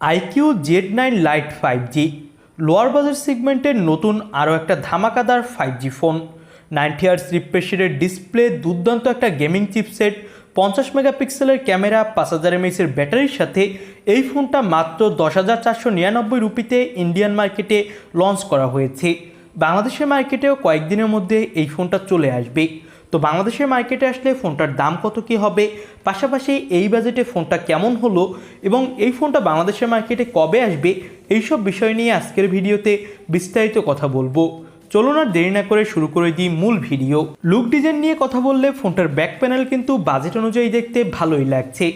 IQOO Z nine lite five G lower বাজার সেগমেন্টের নতুন আরও একটা ধামাকাদার five G phone ninety hertz রিফ্রেশের display দুর্দান্ত একটা গেমিং চিপসেট পঞ্চাশ মেগাপিক্সেলের ক্যামেরা পাঁচ হাজার এমএসের ব্যাটারির সাথে এই ফোনটা মাত্র দশ হাজার চারশো নিরানব্বই রুপিতে ইন্ডিয়ান মার্কেটে লঞ্চ করা হয়েছে। বাংলাদেশের মার্কেটেও কয়েকদিনের মধ্যে এই ফোনটা চলে আসবে। তো বাংলাদেশের মার্কেটে আসলে ফোনটার দাম কত কী হবে? পাশাপাশি এই বাজেটে ফোনটা কেমন হলো? এবং এই ফোনটা বাংলাদেশের মার্কেটে কবে আসবে? এইসব বিষয় নিয়ে আজকের ভিডিওতে বিস্তারিত কথা বলব। চলুন আর দেরি না করে শুরু করে দিই মূল ভিডিও। লুক ডিজাইন নিয়ে কথা বললে ফোনটার ব্যাক প্যানেল কিন্তু বাজেট অনুযায়ী দেখতে ভালোই লাগছে।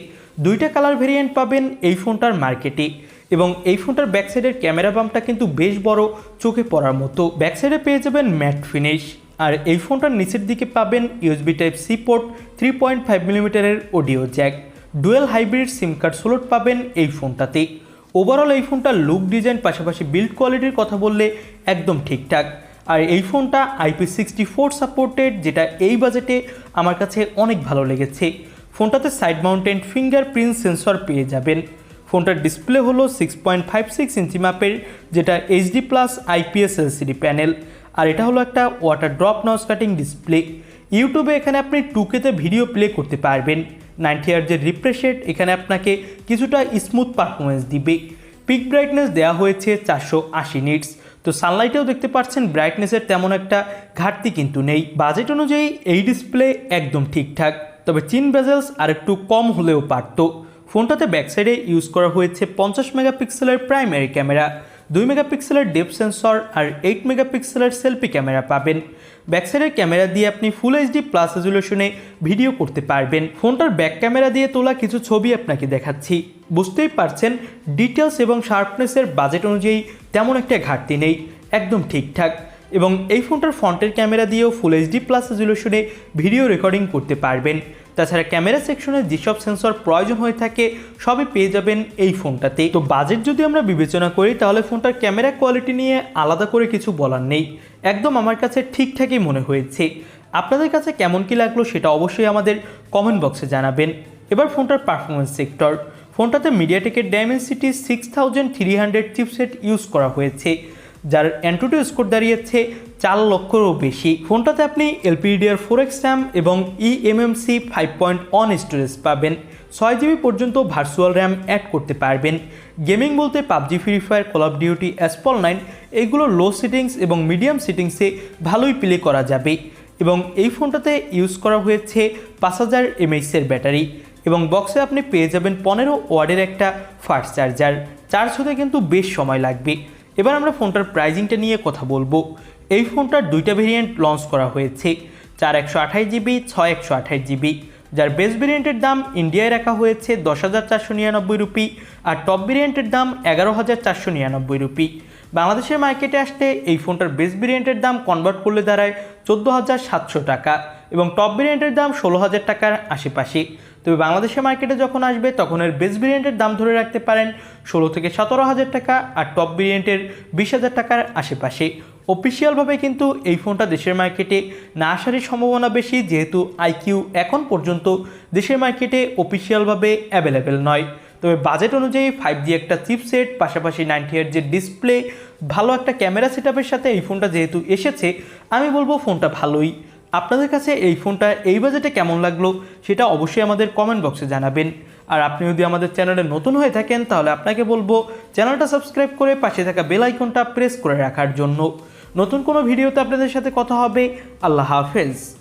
দুইটা কালার ভেরিয়েন্ট পাবেন এই ফোনটার মার্কেটে। এবং এই ফোনটার ব্যাক সাইডের ক্যামেরা বামটা কিন্তু বেশ বড় চোখে পড়ার মতো। ব্যাক সাইডে পেয়ে যাবেন ম্যাট ফিনিশ আর এই ফোনটার নিচের দিকে পাবেন USB type C port three point five মিলিমিটারের audio jack dual hybrid SIM card slot পাবেন এই ফোনটাতে। ওভারঅল এই ফোনটার লুক ডিজাইন পাশাপাশি বিল্ড কোয়ালিটির কথা বললে একদম ঠিকঠাক। আর এই ফোনটা আইপি সিক্সটি ফোর সাপোর্টেড যেটা এই বাজেটে আমার কাছে অনেক ভালো লেগেছে। ফোনটাতে side mounted finger fingerprint sensor পেয়ে যাবেন। ফোনটার ডিসপ্লে হলো সিক্স পয়েন্ট ফাইভ সিক্স ইঞ্চি মাপের যেটা HD plus IPS LCD panel আর এটা হলো একটা water drop notch cutting display ইউটিউবে এখানে আপনি টুকেতে ভিডিও প্লে করতে পারবেন। নাইনটি আর যে রিফ্রেশেড এখানে আপনাকে কিছুটা স্মুথ পারফরমেন্স দিবে। পিক ব্রাইটনেস দেওয়া হয়েছে চারশো আশি নিটস তো সানলাইটেও দেখতে পাচ্ছেন ব্রাইটনেসের তেমন একটা ঘাটতি কিন্তু নেই। বাজেট অনুযায়ী এই ডিসপ্লে একদম ঠিকঠাক। তবে চিন বেজেলস আর একটু কম হলেও পারতো। ফোনটাতে ব্যাকসাইডে ইউজ করা হয়েছে পঞ্চাশ মেগাপিক্সেলের প্রাইমারি ক্যামেরা দুই মেগাপিক্সেলের ডেপ সেন্সর আর এইট মেগাপিক্সেলের সেলফি ক্যামেরা পাবেন। ব্যাকসাইডের ক্যামেরা দিয়ে আপনি ফুল এইচডি প্লাস রেজুলেশনে ভিডিও করতে পারবেন। ফোনটার ব্যাক ক্যামেরা দিয়ে তোলা কিছু ছবি আপনাকে দেখাচ্ছি। বুঝতেই পারছেন ডিটেলস এবং শার্পনেসের বাজেট অনুযায়ী তেমন একটা ঘাটতি নেই। একদম ঠিকঠাক। এবং এই ফোনটার ফ্রন্টের ক্যামেরা দিয়েও ফুল এইচডি প্লাস রেজুলেশনে ভিডিও রেকর্ডিং করতে পারবেন। তাছাড়া ক্যামেরা সেকশনে যেসব সেন্সর প্রয়োজন হয়ে থাকে, সবই পেয়ে যাবেন এই ফোনটাতে। তো বাজেট যদি আমরা বিবেচনা করি, তাহলে ফোনটার ক্যামেরা কোয়ালিটি নিয়ে আলাদা করে কিছু বলার নেই। একদম আমার কাছে ঠিকঠাকই মনে হয়েছে। আপনাদের কাছে কেমন কি লাগল সেটা অবশ্যই আমাদের কমেন্ট বক্সে জানাবেন। এবার ফোনটার পারফরমেন্স সেক্টর ফোনটাতে মিডিয়াটেকের Dimensity six thousand three hundred chipset use করা হয়েছে, যার অ্যান্টুটু স্কোর দাঁড়িয়েছে চার লক্ষেরও বেশি। ফোনটাতে আপনি এলপিডিআর, ফোর এক্স র্যাম এবং eMMC five point one storage পাবেন। ছয় জিবি পর্যন্ত ভার্চুয়াল র্যাম অ্যাড করতে পারবেন। গেমিং বলতে PUBG free fire call of duty asphalt nine এগুলো লো সেটিংস এবং মিডিয়াম সেটিংসে ভালোই প্লে করা যাবে। এবং এই ফোনটাতে ইউজ করা হয়েছে পাঁচ হাজার এমএইচের ব্যাটারি। এবং বক্সে আপনি পেয়ে যাবেন পনেরো ওয়ার্ডের একটা ফাস্ট চার্জার চার্জ হতে কিন্তু বেশ সময় লাগবে। এবার আমরা ফোনটার প্রাইজিংটা নিয়ে কথা বলব। এই ফোনটার দুইটা ভেরিয়েন্ট লঞ্চ করা হয়েছে। চার একশো আঠাশ জিবি, ছয় একশো আঠাশ জিবি। যার বেস ভেরিয়েন্টের দাম ইন্ডিয়ায় রাখা হয়েছে দশ হাজার চারশো নিরানব্বই রুপি আর টপ ভেরিয়েন্টের দাম এগারো হাজার চারশো নিরানব্বই রুপি। বাংলাদেশের মার্কেটে আসতে এই ফোনটার বেস ভেরিয়েন্টের দাম কনভার্ট করলে দাঁড়ায় চোদ্দ হাজার সাতশো টাকা এবং টপ ভেরিয়েন্টের দাম ষোলো হাজার টাকার আশেপাশে। তবে বাংলাদেশের মার্কেটে যখন আসবে, তখন এর বেস ভেরিয়েন্টের দাম ধরে রাখতে পারেন ষোলো থেকে সতেরো হাজার টাকা আর টপ ভেরিয়েন্টের বিশ হাজার টাকার আশেপাশে। অফিসিয়ালভাবে কিন্তু এই ফোনটা দেশের মার্কেটে না আসারই সম্ভাবনা বেশি, যেহেতু আইকিউ এখন পর্যন্ত দেশের মার্কেটে অফিসিয়ালভাবে অ্যাভেলেবেল নয়। তবে বাজেট অনুযায়ী ফাইভ জি একটা চিপসেট পাশাপাশি নাইনটি এর যে ডিসপ্লে ভালো একটা ক্যামেরা সেটআপের সাথে এই ফোনটা যেহেতু এসেছে, আমি বলব ফোনটা ভালোই। আপনাদের কাছে এই ফোনটা এই বাজেটে কেমন লাগল, সেটা অবশ্যই আমাদের কমেন্ট বক্সে জানাবেন। আর আপনি যদি আমাদের চ্যানেলে নতুন হয়ে থাকেন, তাহলে আপনাকে বলব চ্যানেলটা সাবস্ক্রাইব করে পাশে থাকা বেল আইকনটা প্রেস করে রাখার জন্য। নতুন কোনো ভিডিওতে আপনাদের সাথে কথা হবে। আল্লাহ হাফেজ।